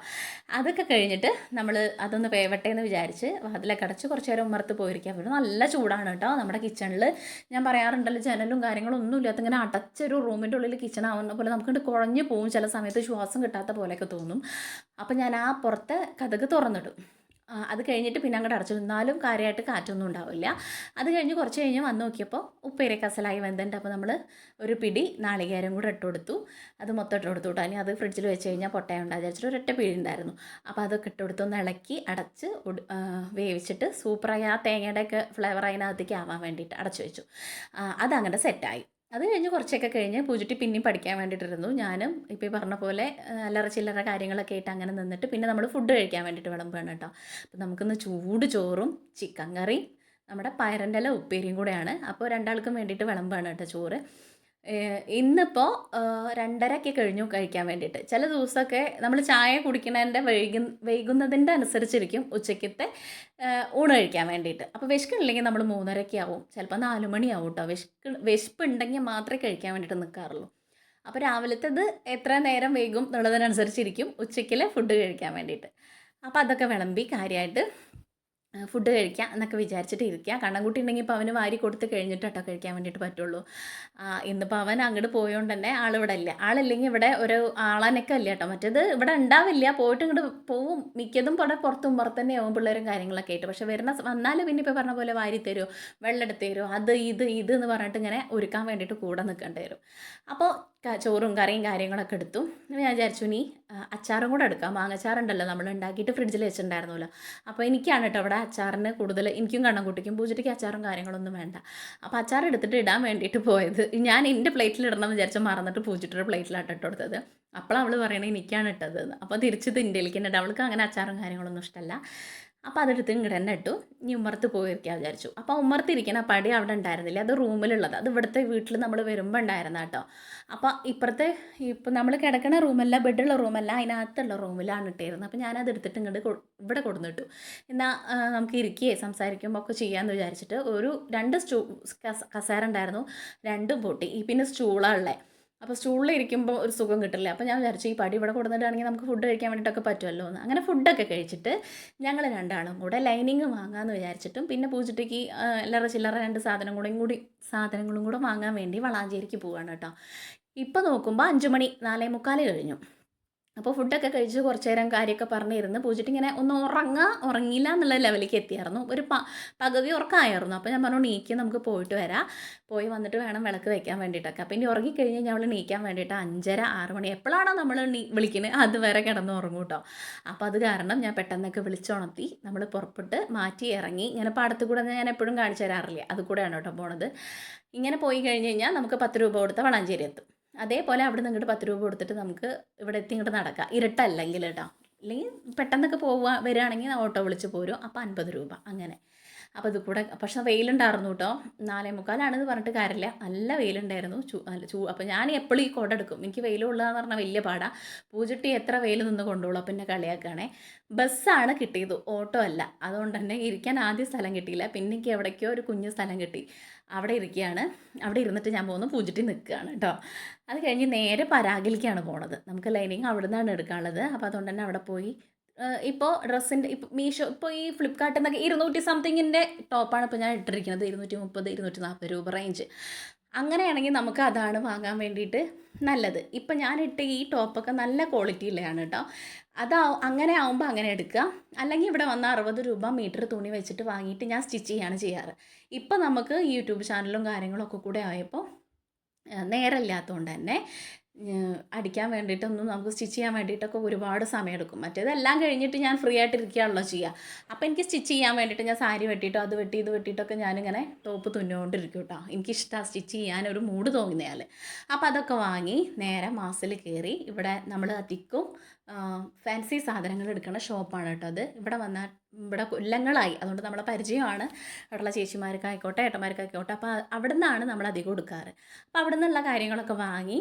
അതൊക്കെ കഴിഞ്ഞിട്ട് നമ്മൾ അതൊന്ന് വേവട്ടെ എന്ന് വിചാരിച്ച് അതിലൊക്കെ അടച്ച് കുറച്ച് നേരം ഉമ്മർത്ത് പോയിരിക്കാം. പിന്നെ നല്ല ചൂടാണ് കേട്ടോ നമ്മുടെ കിച്ചണിൽ ഞാൻ പറയാറുണ്ടല്ലോ ജനലും കാര്യങ്ങളും ഒന്നും ഇല്ലാത്ത ഇങ്ങനെ അടച്ചൊരു റൂമിന്റെ ഉള്ളിൽ കിച്ചൺ ആവുന്ന പോലെ നമുക്കിട്ട് കുഴഞ്ഞു പോകും ചില സമയത്ത് ശ്വാസം കിട്ടാത്ത പോലെയൊക്കെ തോന്നും. അപ്പം ഞാൻ ആ പുറത്തെ കഥക് തുറന്നിടും. അത് കഴിഞ്ഞിട്ട് പിന്നെ അങ്ങോട്ട് അടച്ചു എന്നാലും കാര്യമായിട്ട് കാറ്റൊന്നും ഉണ്ടാവില്ല. അത് കഴിഞ്ഞ് കുറച്ച് കഴിഞ്ഞ് വന്ന് നോക്കിയപ്പോൾ ഉപ്പേരി കസലായി വെന്തുണ്ട്. അപ്പോൾ നമ്മൾ ഒരു പിടി നാളികേരം കൂടെ ഇട്ട് കൊടുത്തു. അത് മൊത്തം ഇട്ട് കൊടുത്തു. കേട്ടോ അത് ഫ്രിഡ്ജിൽ വെച്ച് കഴിഞ്ഞാൽ പൊട്ടയുണ്ടാകും വിചാരിച്ചിട്ട് ഒരൊറ്റ പിടി ഉണ്ടായിരുന്നു. അപ്പോൾ അതൊക്കെ ഇട്ട് കൊടുത്തു ഒന്ന് ഇളക്കി അടച്ച് വേവിച്ചിട്ട് സൂപ്പറായി. ആ തേങ്ങയുടെയൊക്കെ ഫ്ലേവർ അതിനകത്തേക്ക് ആവാൻ വേണ്ടിയിട്ട് അടച്ചു വെച്ചു. അതങ്ങനെ സെറ്റായി അത് കഴിഞ്ഞ് കുറച്ചൊക്കെ കഴിഞ്ഞ് പൂജുട്ടി പിന്നെയും പഠിക്കാൻ വേണ്ടിയിട്ടിരുന്നു. ഞാനും ഇപ്പോൾ പറഞ്ഞ പോലെ അല്ലറ ചില്ലറ കാര്യങ്ങളൊക്കെ ആയിട്ട് അങ്ങനെ നിന്നിട്ട് പിന്നെ നമ്മൾ ഫുഡ് കഴിക്കാൻ വേണ്ടിയിട്ട് വിളമ്പുകയാണ് കേട്ടോ. അപ്പോൾ നമുക്കിന്ന് ചൂട് ചോറും ചിക്കൻ കറി നമ്മുടെ പയറിന്റെ ഉപ്പേരിയും കൂടെയാണ്. അപ്പോൾ രണ്ടാൾക്കും വേണ്ടിയിട്ട് വിളമ്പാണ് കേട്ടോ ചോറ്. ഇന്നിപ്പോൾ രണ്ടരയ്ക്ക് കഴിഞ്ഞു കഴിക്കാൻ വേണ്ടിയിട്ട്. ചില ദിവസമൊക്കെ നമ്മൾ ചായ കുടിക്കുന്നതിന്റെ വൈകു വൈകുന്നതിന്റെ അനുസരിച്ചിരിക്കും ഉച്ചയ്ക്കത്തെ ഊണ് കഴിക്കാൻ വേണ്ടിയിട്ട്. അപ്പോൾ വിശക്കുന്നില്ലെങ്കിൽ നമ്മൾ മൂന്നരയ്ക്ക് ആവും. ചിലപ്പോൾ നാല് മണിയാവും കേട്ടോ വിശക്ക് വിശപ്പ് ഉണ്ടെങ്കിൽ മാത്രമേ കഴിക്കാൻ വേണ്ടിയിട്ട് നിൽക്കാറുള്ളൂ അപ്പോൾ രാവിലത്തേത് എത്ര നേരം വൈകും എന്നുള്ളതിനനുസരിച്ചിരിക്കും ഉച്ചയ്ക്കിലെ ഫുഡ് കഴിക്കാൻ വേണ്ടിയിട്ട്. അപ്പോൾ അതൊക്കെ വിളമ്പി കാര്യമായിട്ട് ഫുഡ് കഴിക്കാം എന്നൊക്കെ വിചാരിച്ചിട്ട് ഇരിക്കുക കണ്ണൻകുട്ടി ഉണ്ടെങ്കിൽ ഇപ്പോൾ അവന് വാരി കൊടുത്ത് കഴിഞ്ഞിട്ട് കേട്ടോ കഴിക്കാൻ വേണ്ടിയിട്ട് പറ്റുള്ളൂ. ഇന്നിപ്പോൾ അവൻ അങ്ങോട്ട് പോയതുകൊണ്ട് തന്നെ ആളിവിടെ ഇല്ല. ആളില്ലെങ്കിൽ ഇവിടെ ഒരു ആളാനൊക്കെ ഇല്ല കേട്ടോ. മറ്റേത് ഇവിടെ ഉണ്ടാവില്ല പോയിട്ട് ഇങ്ങോട്ട് പോവും. മിക്കതും ഇവിടെ പുറത്തും പുറത്ത് തന്നെ ആവും പിള്ളേരും കാര്യങ്ങളൊക്കെ ആയിട്ട്. പക്ഷേ വരുന്ന വന്നാൽ പിന്നെ ഇപ്പോൾ പറഞ്ഞ പോലെ വാരി തരുമോ വെള്ളം എടുത്ത് തരുമോ അത് ഇത് ഇത് എന്ന് പറഞ്ഞിട്ട് ഇങ്ങനെ ഒരുക്കാൻ വേണ്ടിയിട്ട് കൂടെ നിൽക്കേണ്ടി വരും. അപ്പോൾ ചോറും കറിയും കാര്യങ്ങളൊക്കെ എടുത്തു. ഞാൻ വിചാരിച്ചു ഇനി അച്ചാറും കൂടെ എടുക്കാം. മാങ്ങച്ചാറുണ്ടല്ലോ നമ്മൾ ഉണ്ടാക്കിയിട്ട് ഫ്രിഡ്ജിൽ വെച്ചിട്ടുണ്ടായിരുന്നല്ലോ. അപ്പോൾ എനിക്കാണ് കേട്ടോ അവിടെ അച്ചാറിന് കൂടുതൽ എനിക്കും കണ്ണൻകുട്ടിക്കും പൂജയ്ക്ക് അച്ചാറും കാര്യങ്ങളൊന്നും വേണ്ട. അപ്പോൾ അച്ചാർ എടുത്തിട്ട് ഇടാൻ വേണ്ടിയിട്ട് പോയത്. ഞാൻ എന്റെ പ്ലേറ്റിൽ ഇടണം എന്ന് വിചാരിച്ച് മറന്നിട്ട് പൂജിട്ടൊരു പ്ലേറ്റിലാണ് ഇട്ട് കൊടുത്തത്. അപ്പോൾ അവൾ പറയണേ എനിക്കാണ് ഇട്ടത് അപ്പോൾ തിരിച്ച് ഇതിന്റെയിലേക്ക് തന്നെ അവൾക്ക് അങ്ങനെ അച്ചാറും കാര്യങ്ങളൊന്നും ഇഷ്ടമല്ല. അപ്പോൾ അതെടുത്ത് ഇങ്ങോട്ട് തന്നെ ഇട്ടു. ഇനി ഉമ്മർത്ത് പോയിരിക്കാൻ വിചാരിച്ചു. അപ്പോൾ ഉമ്മർത്തിരിക്കണ പടി അവിടെ ഉണ്ടായിരുന്നില്ല. അത് റൂമിലുള്ളത്. അത് ഇവിടുത്തെ വീട്ടിൽ നമ്മൾ വരുമ്പോൾ ഉണ്ടായിരുന്ന കേട്ടോ. അപ്പോൾ ഇപ്പുറത്തെ ഇപ്പം നമ്മൾ കിടക്കണ റൂമല്ല ബെഡുള്ള റൂമല്ല അതിനകത്തുള്ള റൂമിലാണ് ഇട്ടിരുന്നത്. അപ്പോൾ ഞാനത് എടുത്തിട്ട് ഇങ്ങോട്ട് ഇവിടെ കൊടുന്നിട്ടു എന്നാൽ നമുക്ക് ഇരിക്കുകയെ സംസാരിക്കുമ്പോൾ ഒക്കെ ചെയ്യാമെന്ന് വിചാരിച്ചിട്ട് ഒരു രണ്ട് സ്റ്റൂ കസ- കസേര ഉണ്ടായിരുന്നു. രണ്ടും പൊട്ടി. പിന്നെ സ്റ്റൂളാണ് ഉള്ളത് അപ്പോൾ സ്റ്റൂളിൽ ഇരിക്കുമ്പോൾ ഒരു സുഖം കിട്ടില്ല? അപ്പോൾ ഞാൻ വിചാരിച്ചു ഈ പടി ഇവിടെ കൊടുത്തിട്ടാണെങ്കിൽ നമുക്ക് ഫുഡ് കഴിക്കാൻ വേണ്ടിയിട്ടൊക്കെ പറ്റുമല്ലോ എന്ന്. അങ്ങനെ ഫുഡൊക്കെ കഴിച്ചിട്ട് ഞങ്ങൾ രണ്ടാളും കൂടെ ലൈനിങ് വാങ്ങാമെന്ന് വിചാരിച്ചിട്ടും പിന്നെ പൂജട്ടിക്ക് എല്ലാവരുടെ ചില്ലറ രണ്ട് സാധനം കൂടെ കൂടി സാധനങ്ങളും കൂടെ വാങ്ങാൻ വേണ്ടി വളാഞ്ചേരിക്ക് പോവാണ് കേട്ടോ. ഇപ്പോൾ നോക്കുമ്പോൾ അഞ്ച് മണി നാലേ മുക്കാൽ കഴിഞ്ഞു. അപ്പോൾ ഫുഡൊക്കെ കഴിച്ച് കുറച്ച് നേരം കാര്യമൊക്കെ പറഞ്ഞിരുന്ന്. പൂജിട്ട് ഇങ്ങനെ ഒന്ന് ഉറങ്ങുക ഉറങ്ങിയില്ല എന്നുള്ള ലെവലിലേക്ക് എത്തിയായിരുന്നു. ഒരു പ പകുതി ഉറക്കമായിരുന്നു അപ്പോൾ ഞാൻ പറഞ്ഞു നീക്കി നമുക്ക് പോയിട്ട് വരാം. പോയി വന്നിട്ട് വേണം വിളക്ക് വയ്ക്കാൻ വേണ്ടിയിട്ടൊക്കെ അപ്പോൾ ഇനി ഉറങ്ങിക്കഴിഞ്ഞ് ഞങ്ങൾ നീക്കാൻ വേണ്ടിയിട്ട് അഞ്ചര ആറ് മണി എപ്പോഴാണോ നമ്മൾ വിളിക്കുന്നത് അതുവരെ കിടന്ന് ഉറങ്ങും കേട്ടോ. അപ്പോൾ അത് കാരണം ഞാൻ പെട്ടെന്നൊക്കെ വിളിച്ചുണർത്തി നമ്മൾ പുറപ്പെട്ട് മാറ്റി ഇറങ്ങി. ഇങ്ങനെ പാടത്ത് കൂടെ ഞാൻ എപ്പോഴും കാണിച്ചു തരാറില്ല? അത് കൂടെയാണ് കേട്ടോ പോണത്. ഇങ്ങനെ പോയി കഴിഞ്ഞ് കഴിഞ്ഞാൽ നമുക്ക് പത്ത് രൂപ കൊടുത്ത വളാഞ്ചേരി എത്തും. അതേപോലെ അവിടെ നിന്ന് ഇങ്ങോട്ട് പത്ത് രൂപ കൊടുത്തിട്ട് നമുക്ക് ഇവിടെ എത്തി ഇങ്ങോട്ട് നടക്കാം. ഇരട്ടല്ലെങ്കിൽ കേട്ടോ അല്ലെങ്കിൽ പെട്ടെന്നൊക്കെ പോവുക വരികയാണെങ്കിൽ ഓട്ടോ വിളിച്ച് പോരും. അപ്പോൾ അൻപത് രൂപ. അങ്ങനെ. അപ്പോൾ ഇത് കൂടെ പക്ഷെ വെയിലുണ്ടായിരുന്നു കേട്ടോ. നാലേ മുക്കാലാണെന്ന് പറഞ്ഞിട്ട് കാര്യമില്ല. നല്ല വെയിലുണ്ടായിരുന്നു. ചൂ നല്ല ചൂ അപ്പോൾ ഞാൻ എപ്പോഴും ഈ കുട എടുക്കും. എനിക്ക് വെയിലുള്ളതെന്ന് പറഞ്ഞാൽ വലിയ പാടാ. പൂജട്ടി എത്ര വെയിൽ നിന്ന് കൊണ്ടുപോകും പിന്നെ കളിയാക്കുകയാണേ. ബസ്സാണ് കിട്ടിയത്. ഓട്ടോ അല്ല. അതുകൊണ്ട് തന്നെ ഇരിക്കാൻ ആദ്യം സ്ഥലം കിട്ടിയില്ല. പിന്നെ എനിക്ക് എവിടേക്കോ ഒരു കുഞ്ഞു സ്ഥലം കിട്ടി. അവിടെ ഇരിക്കുകയാണ്. അവിടെ ഇരുന്നിട്ട് ഞാൻ പോകുന്നു. പൂജട്ടി നിൽക്കുകയാണ് കേട്ടോ. അത് കഴിഞ്ഞ് നേരെ പരാഗിലേക്കാണ് പോണത്. നമുക്ക് ലൈനിങ് അവിടെ നിന്നാണ് എടുക്കാനുള്ളത്. അപ്പോൾ അതുകൊണ്ട് തന്നെ അവിടെ പോയി ഇപ്പോൾ ഡ്രസ്സിന്റെ ഇപ്പോൾ മീഷോ ഇപ്പോൾ ഈ ഫ്ലിപ്കാർട്ടിൽ നിന്നൊക്കെ ഇരുന്നൂറ്റി സംതിങ്ങിന്റെ ടോപ്പാണ് ഇപ്പോൾ ഞാൻ ഇട്ടിരിക്കുന്നത്. ഇരുന്നൂറ്റി മുപ്പത് ഇരുന്നൂറ്റി നാൽപ്പത് രൂപ റേഞ്ച് അങ്ങനെയാണെങ്കിൽ നമുക്ക് അതാണ് വാങ്ങാൻ വേണ്ടിയിട്ട് നല്ലത്. ഇപ്പം ഇട്ട ഈ ടോപ്പൊക്കെ നല്ല ക്വാളിറ്റിയിലാണ് കേട്ടോ അതാ അങ്ങനെ ആവുമ്പോൾ അങ്ങനെ എടുക്കുക. അല്ലെങ്കിൽ ഇവിടെ വന്ന അറുപത് രൂപ മീറ്റർ തുണി വെച്ചിട്ട് വാങ്ങിയിട്ട് ഞാൻ സ്റ്റിച്ച് ചെയ്യാണ് ചെയ്യാറ്. ഇപ്പം നമുക്ക് യൂട്യൂബ് ചാനലും കാര്യങ്ങളൊക്കെ കൂടെ ആയപ്പോൾ നേരമില്ലാത്തതുകൊണ്ട് തന്നെ അടിക്കാൻ വേണ്ടിയിട്ടൊന്നും നമുക്ക് സ്റ്റിച്ച് ചെയ്യാൻ വേണ്ടിയിട്ടൊക്കെ ഒരുപാട് സമയമെടുക്കും. മറ്റേതെല്ലാം കഴിഞ്ഞിട്ട് ഞാൻ ഫ്രീ ആയിട്ട് ഇരിക്കുകയാണല്ലോ ചെയ്യുക അപ്പോൾ എനിക്ക് സ്റ്റിച്ച് ചെയ്യാൻ വേണ്ടിയിട്ട് ഞാൻ സാരി വെട്ടിയിട്ടോ അത് വെട്ടി ഇത് വെട്ടിയിട്ടൊക്കെ ഞാനിങ്ങനെ ടോപ്പ് തുന്നുകൊണ്ടിരിക്കും കേട്ടോ എനിക്കിഷ്ടമാണ് സ്റ്റിച്ച് ചെയ്യാൻ ഒരു മൂഡ് തോന്നിയാൽ അപ്പോൾ അതൊക്കെ വാങ്ങി നേരെ മാസിൽ കയറി ഇവിടെ നമ്മൾ അധികവും ഫാൻസി സാധനങ്ങൾ എടുക്കുന്ന ഷോപ്പാണ് കേട്ടോ അത്. ഇവിടെ വന്നാൽ ഇവിടെ കൊല്ലങ്ങളായി. അതുകൊണ്ട് നമ്മളെ പരിചയമാണ്. അവിടെയുള്ള ചേച്ചിമാർക്കായിക്കോട്ടെ ഏട്ടന്മാർക്കായിക്കോട്ടെ. അപ്പോൾ അവിടെ നിന്നാണ് നമ്മൾ അധികം എടുക്കാറ്. അപ്പോൾ അവിടെ നിന്നുള്ള കാര്യങ്ങളൊക്കെ വാങ്ങി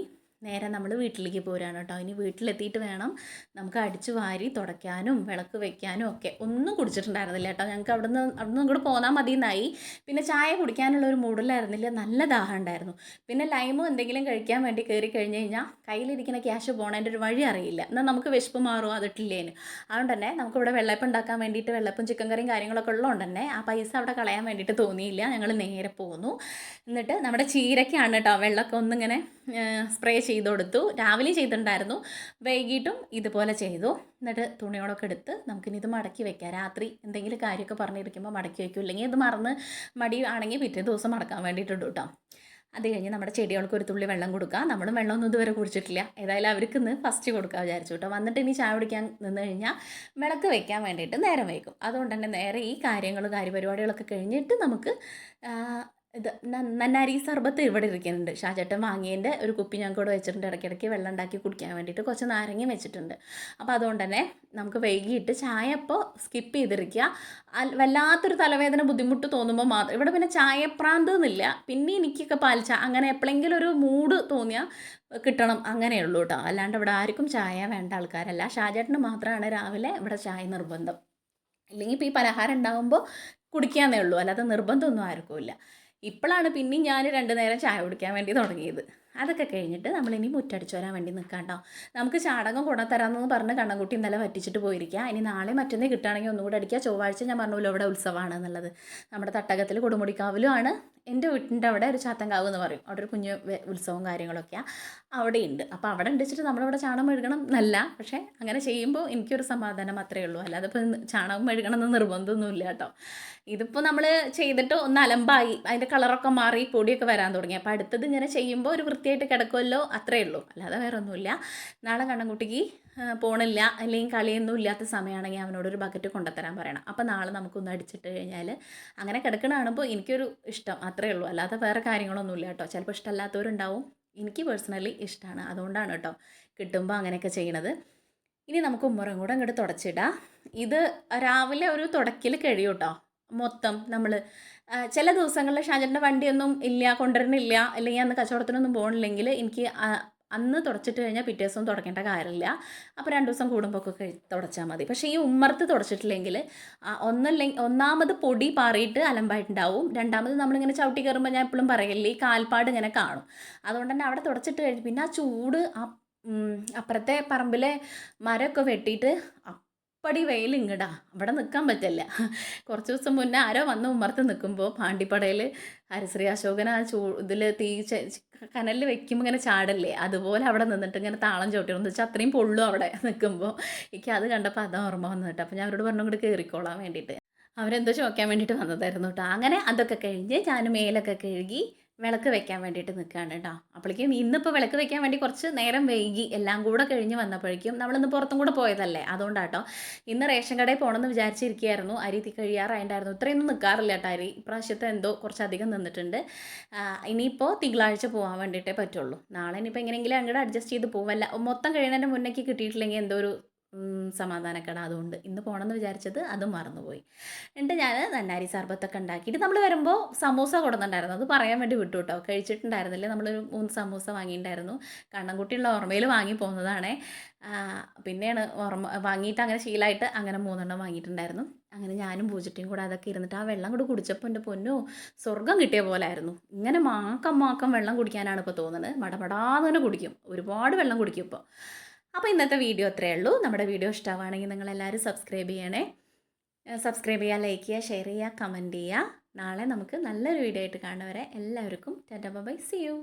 നേരെ നമ്മൾ വീട്ടിലേക്ക് പോരാണ് കേട്ടോ. ഇനി വീട്ടിലെത്തിയിട്ട് വേണം നമുക്ക് അടിച്ചു വാരി തുടയ്ക്കാനും വിളക്ക് വെക്കാനും ഒക്കെ. ഒന്നും കുടിച്ചിട്ടുണ്ടായിരുന്നില്ല കേട്ടോ. ഞങ്ങൾക്ക് അവിടെ നിന്ന് അവിടെ നിന്ന് ഇങ്ങോട്ട് പോന്നാൽ മതി എന്നായി പിന്നെ ചായ കുടിക്കാനുള്ള ഒരു മൂഡിലായിരുന്നില്ല. നല്ല ദാഹം ഉണ്ടായിരുന്നു. പിന്നെ ലൈമും എന്തെങ്കിലും കഴിക്കാൻ വേണ്ടി കയറി കഴിഞ്ഞ് കഴിഞ്ഞാൽ കയ്യിലിരിക്കുന്ന ക്യാഷ് പോണതിന്റെ ഒരു വഴി അറിയില്ല. എന്നാൽ നമുക്ക് വിശപ്പ് മാറും അതിട്ടില്ലേന് അതുകൊണ്ട് തന്നെ നമുക്കിവിടെ വെള്ളപ്പം ഉണ്ടാക്കാൻ വേണ്ടിയിട്ട് വെള്ളപ്പം ചിക്കൻ കറിയും കാര്യങ്ങളൊക്കെ ഉള്ളതുകൊണ്ട് തന്നെ ആ പൈസ അവിടെ കളയാൻ വേണ്ടിയിട്ട് തോന്നിയില്ല. ഞങ്ങൾ നേരെ പോന്നു. എന്നിട്ട് നമ്മുടെ ചീരക്കാണ് കേട്ടോ. വെള്ളമൊക്കെ ഒന്നിങ്ങനെ സ്പ്രേ ചെയ്ത് കൊടുത്തു. രാവിലെ ചെയ്തിട്ടുണ്ടായിരുന്നു. വൈകിട്ടും ഇതുപോലെ ചെയ്തു. എന്നിട്ട് തുണികളൊക്കെ എടുത്ത് നമുക്കിനി ഇത് മടക്കി വെക്കാം. രാത്രി എന്തെങ്കിലും കാര്യമൊക്കെ പറഞ്ഞിരിക്കുമ്പോൾ മടക്കി വെക്കും. ഇല്ലെങ്കിൽ ഇത് മറന്ന് മടി ആണെങ്കിൽ പിറ്റേ ദിവസം മടക്കാൻ വേണ്ടിയിട്ടുണ്ട് കേട്ടോ. അത് കഴിഞ്ഞ് നമ്മുടെ ചെടികൾക്ക് ഒരു തുള്ളി വെള്ളം കൊടുക്കുക നമ്മളും വെള്ളമൊന്നും ഇതുവരെ കുടിച്ചിട്ടില്ല. ഏതായാലും അവർക്ക് ഇന്ന് ഫസ്റ്റ് കൊടുക്കാൻ വിചാരിച്ചു കേട്ടോ. വന്നിട്ട് ഇനി ചായ കുടിക്കാൻ നിന്ന് കഴിഞ്ഞാൽ വിളക്ക് വെക്കാൻ വേണ്ടിയിട്ട് നേരം വൈകും. അതുകൊണ്ട് തന്നെ നേരെ ഈ കാര്യങ്ങൾ കാര്യപരിപാടികളൊക്കെ കഴിഞ്ഞിട്ട് നമുക്ക് ഇത് നന്നാരി സർബത്ത് ഇവിടെ ഇരിക്കുന്നുണ്ട്. ഷാചേട്ടൻ വാങ്ങിയതിന്റെ ഒരു കുപ്പി ഞങ്ങൾക്ക് ഇവിടെ വെച്ചിട്ടുണ്ട്. ഇടയ്ക്കിടയ്ക്ക് വെള്ളം ഉണ്ടാക്കി കുടിക്കാൻ വേണ്ടിയിട്ട് കുറച്ച് നാരങ്ങയും വെച്ചിട്ടുണ്ട്. അപ്പോൾ അതുകൊണ്ട് തന്നെ നമുക്ക് വൈകിട്ട് ചായ സ്കിപ്പ് ചെയ്തിരിക്കുക വല്ലാത്തൊരു തലവേദന ബുദ്ധിമുട്ട് തോന്നുമ്പോൾ മാത്രം ഇവിടെ പിന്നെ ചായപ്രാന്ത് എന്നില്ല. പിന്നെ എനിക്കൊക്കെ പാലിച്ച അങ്ങനെ എപ്പോഴെങ്കിലും ഒരു മൂഡ് തോന്നിയാൽ കിട്ടണം. അങ്ങനെയുള്ളൂ കേട്ടോ അല്ലാണ്ട് ഇവിടെ ആർക്കും ചായ വേണ്ട ആൾക്കാരല്ല. ഷാജേട്ടന് മാത്രമാണ് രാവിലെ ഇവിടെ ചായ നിർബന്ധം. അല്ലെങ്കിൽ ഇപ്പോൾ ഈ പലഹാരം ഉണ്ടാകുമ്പോൾ കുടിക്കാന്നേ ഉള്ളൂ. അല്ലാതെ നിർബന്ധമൊന്നും ആർക്കും ഇല്ല. ഇപ്പോഴാണ് പിന്നെയും ഞാൻ രണ്ടു നേരം ചായ കുടിക്കാൻ വേണ്ടി തുടങ്ങിയത്. അതൊക്കെ കഴിഞ്ഞിട്ട് നമ്മളിനി മുറ്റടിച്ചു വരാൻ വേണ്ടി നിൽക്കാം കേട്ടോ. നമുക്ക് ചാടകം കൊണ്ടുതരാമെന്ന് പറഞ്ഞ് കണ്ണൻകുട്ടി ഇന്നലെ പറ്റിച്ചിട്ട് പോയിരിക്കുക. ഇനി നാളെ മറ്റന്നേ കിട്ടുകയാണെങ്കിൽ ഒന്നുകൂടെ അടിക്കുക. ചൊവ്വാഴ്ച ഞാൻ പറഞ്ഞല്ലോ ഇവിടെ ഉത്സവമാണ് എന്നുള്ളത് നമ്മുടെ തട്ടകത്തിൽ കൊടുമുടിക്കാവിലും ആണ് എന്റെ വീട്ടിന്റെ അവിടെ ഒരു ചാത്തങ്കാവ് എന്ന് പറയും. അവിടെ ഒരു കുഞ്ഞു ഉത്സവവും കാര്യങ്ങളൊക്കെയാണ് അവിടെ ഉണ്ട് അപ്പോൾ അവിടെ ഉണ്ടിച്ചിട്ട് നമ്മളിവിടെ ചാണകം മെഴുകണം എന്നല്ല. പക്ഷേ അങ്ങനെ ചെയ്യുമ്പോൾ എനിക്കൊരു സമാധാനം അത്രയേ ഉള്ളൂ. അല്ലാതെ ഇപ്പോൾ ചാണകം മെഴുകണം എന്ന് നിർബന്ധമൊന്നുമില്ല കേട്ടോ. ഇതിപ്പോൾ നമ്മൾ ചെയ്തിട്ട് ഒന്ന് അലമ്പായി. അതിന്റെ കളറൊക്കെ മാറി പൊടിയൊക്കെ വരാൻ തുടങ്ങി. അപ്പോൾ അടുത്തത് ഇങ്ങനെ ചെയ്യുമ്പോൾ ഒരു വൃത്തിയായിട്ട് കിടക്കുമല്ലോ? അത്രേ ഉള്ളൂ. അല്ലാതെ വേറെ ഒന്നുമില്ല നാളെ കണ്ണൻകുട്ടിക്ക് പോണില്ല. അല്ലെങ്കിൽ കളിയൊന്നും ഇല്ലാത്ത സമയമാണെങ്കിൽ അവനോട് ഒരു ബക്കറ്റ് കൊണ്ടുത്തരാൻ പറയണം. അപ്പോൾ നാളെ നമുക്കൊന്ന് അടിച്ചിട്ട് കഴിഞ്ഞാൽ അങ്ങനെ കിടക്കണ കാണുമ്പോൾ എനിക്കൊരു ഇഷ്ടം. അത്രേ ഉള്ളൂ. അല്ലാതെ വേറെ കാര്യങ്ങളൊന്നുമില്ല കേട്ടോ. ചിലപ്പോൾ ഇഷ്ടമല്ലാത്തവരുണ്ടാവും. എനിക്ക് പേഴ്സണലി ഇഷ്ടമാണ് അതുകൊണ്ടാണ് കേട്ടോ കിട്ടുമ്പോൾ അങ്ങനെയൊക്കെ ചെയ്യണത്. ഇനി നമുക്ക് ഉമ്മറും കൂടെ അങ്ങോട്ട് തുടച്ചിടാം. ഇത് രാവിലെ ഒരു തുടക്കിൽ കഴിയും കേട്ടോ. മൊത്തം നമ്മൾ ചില ദിവസങ്ങളിൽ ഷാജന്റെ വണ്ടിയൊന്നും ഇല്ല കൊണ്ടുവരണില്ല അല്ലെങ്കിൽ അന്ന് കച്ചവടത്തിനൊന്നും പോകണില്ലെങ്കിൽ എനിക്ക് അന്ന് തുടച്ചിട്ട് കഴിഞ്ഞാൽ പിറ്റേ ദിവസം തുടക്കേണ്ട കാര്യമില്ല. അപ്പോൾ രണ്ട് ദിവസം കൂടുമ്പോൾ ഒക്കെ തുടച്ചാൽ മതി. പക്ഷേ ഈ ഉമ്മർത്ത് തുടച്ചിട്ടില്ലെങ്കിൽ ഒന്നല്ലെ ഒന്നാമത് പൊടി പാറിയിട്ട് അലമ്പായിട്ടുണ്ടാവും. രണ്ടാമത് നമ്മളിങ്ങനെ ചവിട്ടി കയറുമ്പോൾ ഞാൻ എപ്പോഴും പറയില്ലേ ഈ കാൽപ്പാട് ഇങ്ങനെ കാണും. അതുകൊണ്ട് തന്നെ അവിടെ തുടച്ചിട്ട് കഴിഞ്ഞ് പിന്നെ ആ ചൂട് ആ അപ്പുറത്തെ പറമ്പിലെ മരമൊക്കെ വെട്ടിയിട്ട് അപ്പടി വെയിലിങ്ങടാ. അവിടെ നിൽക്കാൻ പറ്റില്ല. കുറച്ച് ദിവസം മുന്നേ ആരോ വന്ന് ഉമ്മർത്ത് നിൽക്കുമ്പോൾ പാണ്ടിപ്പടയിൽ ഹരിശ്രീ അശോകൻ ആ ചൂ ഇതിൽ തീ കനലിൽ വെക്കുമ്പോൾ ഇങ്ങനെ ചാടല്ലേ? അതുപോലെ അവിടെ നിന്നിട്ട് ഇങ്ങനെ താളം ചവിട്ടിരുന്നു വെച്ചാൽ അത്രയും പൊള്ളും അവിടെ നിൽക്കുമ്പോൾ എനിക്ക് അത് കണ്ടപ്പോൾ അതാ ഓർമ്മ വന്നു കേട്ടോ. അപ്പോൾ ഞാൻ അവരോട് പറഞ്ഞു കൂടി കയറിക്കോളാൻ വേണ്ടിയിട്ട്. അവരെന്തോ ചോദിക്കാൻ വേണ്ടിയിട്ട് വന്നതായിരുന്നു കേട്ടോ. അങ്ങനെ അതൊക്കെ കഴിഞ്ഞ് ഞാൻ മേലൊക്കെ കഴുകി വിളക്ക് വെക്കാൻ വേണ്ടിയിട്ട് നിൽക്കുകയാണ് കേട്ടോ. അപ്പോഴേക്കും ഇന്നിപ്പോൾ വിളക്ക് വെക്കാൻ വേണ്ടി കുറച്ച് നേരം വൈകി എല്ലാം കൂടെ കഴിഞ്ഞ് വന്നപ്പോഴേക്കും നമ്മളിന്ന് പുറത്തും കൂടെ പോയതല്ലേ? അതുകൊണ്ടാട്ടോ ഇന്ന് റേഷൻ കടയിൽ പോകണമെന്ന് വിചാരിച്ചിരിക്കുകയായിരുന്നു. അരി തി കഴിയാറായിട്ടുണ്ടായിരുന്നു ഇത്രയൊന്നും നിൽക്കാറില്ല കേട്ടോ അരി. ഇപ്രാവശ്യത്തെ എന്തോ കുറച്ചധികം നിന്നിട്ടുണ്ട്. ഇനിയിപ്പോൾ തിങ്കളാഴ്ച പോകാൻ വേണ്ടിയിട്ടേ പറ്റുള്ളൂ. നാളെ ഇനിയിപ്പോൾ എങ്ങനെയെങ്കിലും അങ്ങോട്ട് അഡ്ജസ്റ്റ് ചെയ്ത് പോകുമല്ല മൊത്തം കഴിയുന്നതിന്റെ മുന്നേക്ക് കിട്ടിയിട്ടില്ലെങ്കിൽ എന്തോ ഒരു സമാധാനക്കേട് അതുകൊണ്ട് ഇന്ന് പോകണമെന്ന് വിചാരിച്ചത് അതും മറന്നുപോയി. എന്നിട്ട് ഞാൻ നന്നാരി സർബത്തൊക്കെ ഉണ്ടാക്കിയിട്ട് നമ്മൾ വരുമ്പോൾ സമൂസ കൊടുന്നുണ്ടായിരുന്നു. അത് പറയാൻ വേണ്ടി വിട്ടു കേട്ടോ കഴിച്ചിട്ടുണ്ടായിരുന്നില്ല നമ്മളൊരു മൂന്ന് സമൂസ വാങ്ങിയിട്ടുണ്ടായിരുന്നു. കണ്ണൻകുട്ടിയുള്ള ഓർമ്മയിൽ വാങ്ങി പോകുന്നതാണേ പിന്നെയാണ് ഓർമ്മ വാങ്ങിയിട്ട് അങ്ങനെ ശീലമായിട്ട് അങ്ങനെ മൂന്നെണ്ണം വാങ്ങിയിട്ടുണ്ടായിരുന്നു. അങ്ങനെ ഞാനും പൂജട്ടിയും കൂടെ അതൊക്കെ ഇരുന്നിട്ട് ആ വെള്ളം കൂടി കുടിച്ചപ്പോൾ എന്റെ പൊന്നു സ്വർഗം കിട്ടിയ പോലെ ആയിരുന്നു ഇങ്ങനെ മാക്കം മാക്കം വെള്ളം കുടിക്കാനാണ് ഇപ്പോൾ തോന്നുന്നത് മടമടാന്ന് തന്നെ കുടിക്കും. ഒരുപാട് വെള്ളം കുടിക്കും ഇപ്പോൾ അപ്പോൾ ഇന്നത്തെ വീഡിയോ അത്രയേ ഉള്ളൂ. നമ്മുടെ വീഡിയോ ഇഷ്ടമാണെങ്കിൽ നിങ്ങളെല്ലാവരും സബ്സ്ക്രൈബ് ചെയ്യണേ. സബ്സ്ക്രൈബ് ചെയ്യുക ലൈക്ക് ചെയ്യുക ഷെയർ ചെയ്യുക കമന്റ് ചെയ്യുക നാളെ നമുക്ക് നല്ലൊരു വീഡിയോ ആയിട്ട് കാണുന്നവരെ എല്ലാവർക്കും ടാറ്റ ബൈ സി യു